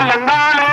வல்லந்தாலே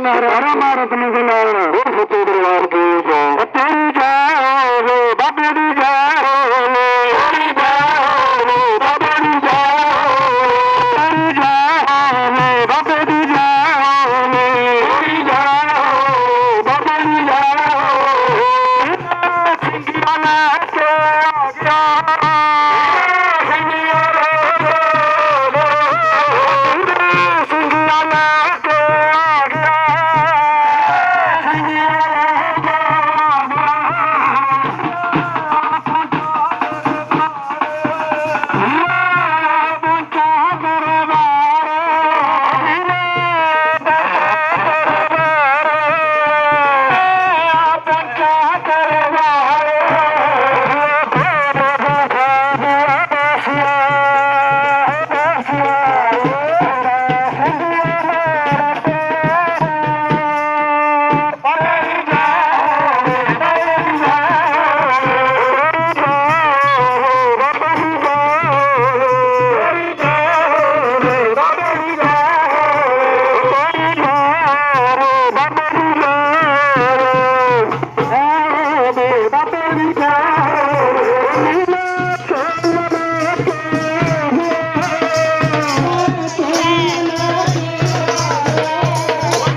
பதினாறு அரை மாரத்தினுக்குள்ளாக ஒரு சுத்து விடுவாருக்கு